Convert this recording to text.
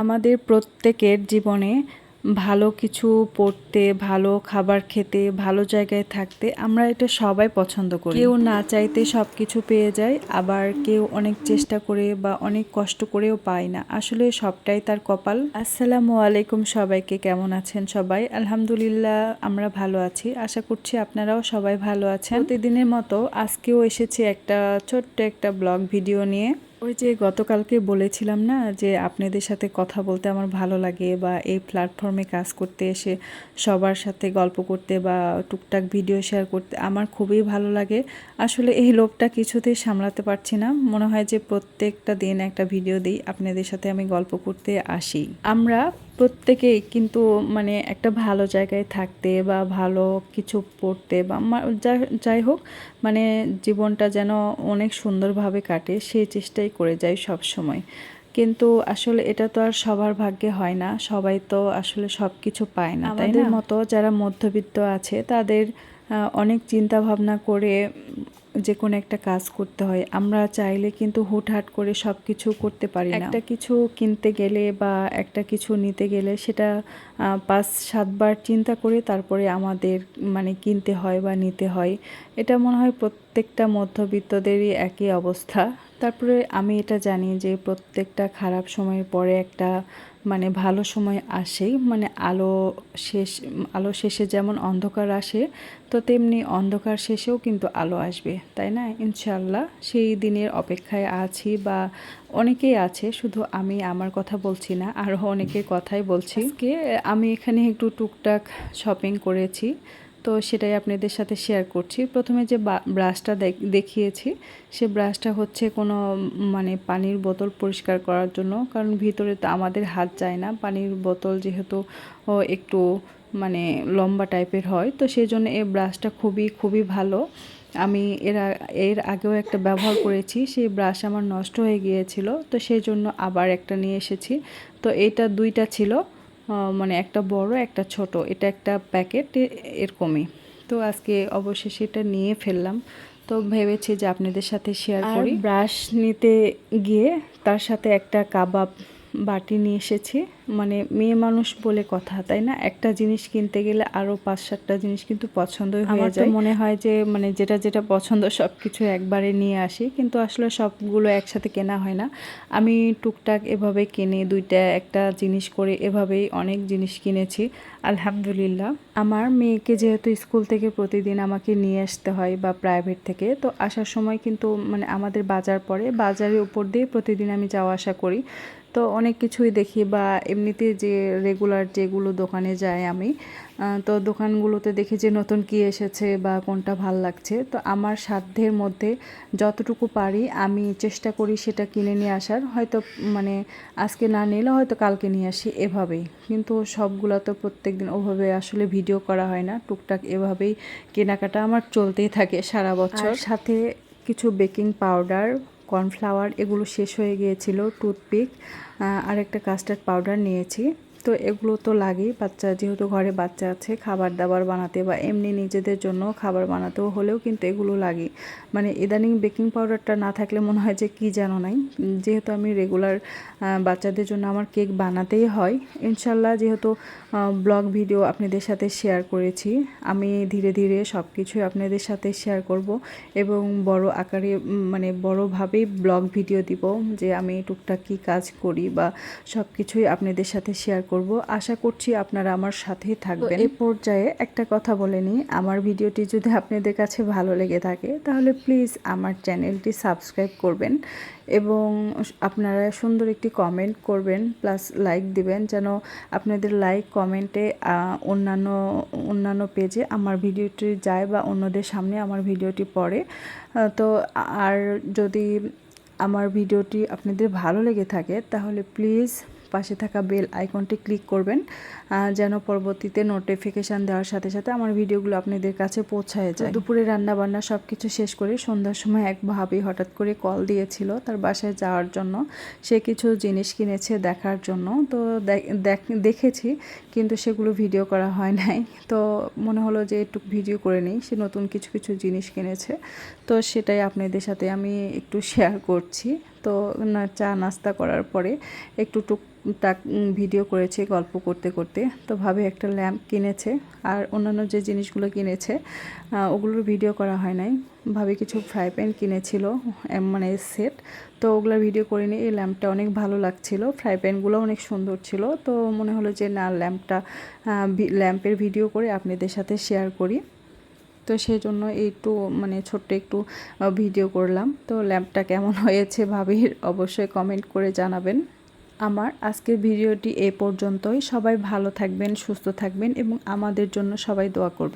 আমাদের প্রত্যেকের জীবনে ভালো কিছু পড়তে, ভালো খাবার খেতে, ভালো জায়গায় থাকতে আমরা এটা সবাই পছন্দ করি। কেউ না চাইতে সব কিছু পেয়ে যায়, আবার কেউ অনেক চেষ্টা করে বা অনেক কষ্ট করেও পায় না। আসলে সবটাই তার কপাল। আসসালামু আলাইকুম সবাইকে, কেমন আছেন সবাই? আলহামদুলিল্লাহ, আমরা ভালো আছি। আশা করছি আপনারাও সবাই ভালো আছেন। প্রতিদিনের মতো আজকেও এসেছি একটা ছোট্ট একটা ব্লগ ভিডিও নিয়ে। ওই যে গতকালকে বলেছিলাম না যে আপনাদের সাথে কথা বলতে আমার ভালো লাগে বা এই প্ল্যাটফর্মে কাজ করতে এসে সবার সাথে গল্প করতে বা টুকটাক ভিডিও শেয়ার করতে আমার খুবই ভালো লাগে। আসলে এই লোভটা কিছুতেই সামলাতে পারছি না। মনে হয় যে প্রত্যেকটা দিন একটা ভিডিও দিই, আপনাদের সাথে আমি গল্প করতে আসি। আমরা প্রত্যেকেই কিন্তু মানে একটা ভালো জায়গায় থাকতে বা ভালো কিছু পড়তে বা যাই হোক মানে জীবনটা যেন অনেক সুন্দরভাবে কাটে সেই চেষ্টাই করে যায় সব সময়। কিন্তু আসলে এটা তো আর সবার ভাগ্যে হয় না সবাই তো আসলে সব কিছু পায় না না? মতো যারা মধ্যবিত্ত আছে তাদের অনেক চিন্তা ভাবনা করে যে কোনো একটা কাজ করতে হয়, আমরা চাইলে কিন্তু হুটহাট করে সব কিছু করতে পারি না। একটা কিছু কিনতে গেলে বা একটা কিছু নিতে গেলে সেটা পাঁচ সাতবার চিন্তা করে তারপরে আমাদের মানে কিনতে হয় বা নিতে হয়। এটা মনে হয় প্রত্যেকটা মধ্যবিত্তদেরই একই অবস্থা। তারপরে আমি এটা জানি যে প্রত্যেকটা খারাপ সময়ের পরে একটা মানে ভালো সময় আসেই মানে আলো শেষ, আলো শেষে যেমন অন্ধকার আসে, তো তেমনি অন্ধকার শেষেও কিন্তু আলো আসবে, তাই না? ইনশাল্লাহ সেই দিনের অপেক্ষায় আছি বা অনেকেই আছে, শুধু আমি আমার কথা বলছি না আরও অনেকের কথাই বলছি। আমি এখানে একটু টুকটাক শপিং করেছি। তো সেটাই আপনাদের সাথে শেয়ার করছি। প্রথমে যে ব্রাশটা দেখ- দেখিয়েছি, সে ব্রাশটা হচ্ছে কোনো মানে পানির বোতল পরিষ্কার করার জন্য, কারণ ভিতরে তো আমাদের হাত যায় না। পানির বোতল যেহেতু একটু মানে লম্বা টাইপের হয়, তো সেই জন্য এই ব্রাশটা খুবই খুবই ভালো। আমি এর এর আগেও একটা ব্যবহার করেছি, সেই ব্রাশ আমার নষ্ট হয়ে গিয়েছিল, তো সেই জন্য আবার একটা নিয়ে এসেছি। তো এটা দুইটা ছিল। মানে একটা বড় একটা ছোট এটা একটা প্যাকেট এরকমই। তো আজকে অবশেষে এটা নিয়ে ফেললাম। তো ভেবেছি যে আপনাদের সাথে শেয়ার করি। ব্রাশ নিতে গিয়ে তার সাথে একটা কাবাব বাটি নিয়ে এসেছি। মানে মেয়ে মানুষ বলে কথা তাই না? একটা জিনিস কিনতে গেলে আরও পাঁচ সাতটা জিনিস কিন্তু পছন্দই হয়ে যায়। মনে হয় যে মানে যেটা যেটা পছন্দ সব কিছু একবারে নিয়ে আসি কিন্তু আসলে সবগুলো একসাথে কেনা হয় না। আমি টুকটাক এভাবে কিনে দুইটা একটা জিনিস করে এভাবেই অনেক জিনিস কিনেছি আলহামদুলিল্লাহ। আমার মেয়েকে যেহেতু স্কুল থেকে প্রতিদিন আমাকে নিয়ে আসতে হয় বা প্রাইভেট থেকে তো আসার সময় কিন্তু মানে আমাদের বাজার পড়ে। বাজারের উপর দিয়ে প্রতিদিন আমি যাওয়া আসা করি। তো অনেক কিছুই দেখি বা এমনিতে যে রেগুলার যেগুলো দোকানে যাই আমি তো দোকানগুলোতে দেখি যে নতুন কি এসেছে বা কোনটা ভালো লাগছে। তো আমার সাধ্যের মধ্যে যতটুকু পারি আমি চেষ্টা করি সেটা কিনে নিয়ে আসার। হয়তো মানে আজকে না নিলে হয়তো কালকে নিয়ে আসি এভাবেই। কিন্তু সবগুলো তো প্রত্যেক দিন ওভাবে আসলে ভিডিও করা হয় না। টুকটাক এভাবেই কেনাকাটা আমার চলতেই থাকে সারা বছর। সাথে কিছু বেকিং পাউডার কর্নফ্লাওয়ার এগুলো শেষ হয়ে গিয়েছিল টুথপিক আর একটা কাস্টার্ড পাউডার নিয়েছি। তো এগুলো তো লাগেই। বাচ্চা যেহেতু ঘরে বাচ্চা আছে, খাবার দাবার বানাতে বা এমনি নিজেদের জন্য খাবার বানাতেও হলেও কিন্তু এগুলো লাগে মানে ইদানিং বেকিং পাউডারটা না থাকলে মনে হয় যে কী যেন নাই। যেহেতু আমি রেগুলার বাচ্চাদের জন্য আমার কেক বানাতেই হয়। ইনশাল্লাহ যেহেতু ব্লগ ভিডিও আপনাদের সাথে শেয়ার করেছি, আমি ধীরে ধীরে সব কিছুই আপনাদের সাথে শেয়ার করব এবং বড় আকারে মানে বড়োভাবেই ব্লগ ভিডিও দিব যে আমি টুকটাক কী কাজ করি বা সব কিছুই আপনাদের সাথে শেয়ার করব। আশা করছি আপনারা আমার সাথেই থাকবেন। এই পর্যায়ে একটা কথা বলে নিই। আমার ভিডিওটি যদি আপনাদের কাছে ভালো লেগে থাকে তাহলে প্লিজ আমার চ্যানেলটি সাবস্ক্রাইব করবেন এবং আপনারা সুন্দর একটি কমেন্ট করবেন প্লাস লাইক দিবেন যেন আপনাদের লাইক কমেন্টে অন্যান্য অন্যান্য পেজে আমার ভিডিওটি যায় বা অন্যদের সামনে আমার ভিডিওটি পড়ে। তো আর যদি আমার ভিডিওটি আপনাদের ভালো লেগে থাকে তাহলে প্লিজ পাশে থাকা বেল আইকনটি ক্লিক করবেন যেন পরবর্তীতে নোটিফিকেশান দেওয়ার সাথে সাথে আমার ভিডিওগুলো আপনাদের কাছে পৌঁছায় যায়। দুপুরে রান্না বান্না সব কিছু শেষ করে সন্ধ্যার সময় এক ভাবি হঠাৎ করে কল দিয়েছিল তার বাসায় যাওয়ার জন্য। সে কিছু জিনিস কিনেছে দেখার জন্য। তো দেখ- দেখ- দেখেছি কিন্তু সেগুলো ভিডিও করা হয় নাই। তো মনে হলো যে একটু ভিডিও করে নিই। সে নতুন কিছু কিছু জিনিস কিনেছে। তো সেটাই আপনাদের সাথে আমি একটু শেয়ার করছি। তো চা নাস্তা করার পরে একটু টুক উম, ভিডিও করেছে গল্প করতে করতে। তো ভাবে একটা ল্যাম্প কিনেছে আর অন্যান্য যে জিনিসগুলো কিনেছে ওগুলোর ভিডিও করা হয় নাই। ভাবে কিছু ফ্রাই প্যান কিনেছিল মানে সেট তো ওগুলোর ভিডিও করিনি এই ল্যাম্পটা অনেক ভালো লাগছিল। ফ্রাই প্যানগুলো অনেক সুন্দর ছিল। তো মনে হলো যে না ল্যাম্পটা ল্যাম্পের ভিডিও করে আপনাদের সাথে শেয়ার করি। তো সেই জন্য একটু মানে ছোট্ট একটু ভিডিও করলাম। তো ল্যাম্পটা কেমন হয়েছে ভাবির অবশ্যই কমেন্ট করে জানাবেন। আমার আজকের ভিডিওটি এ পর্যন্তই। সবাই ভালো থাকবেন, সুস্থ থাকবেন এবং আমাদের জন্য সবাই দোয়া করবেন।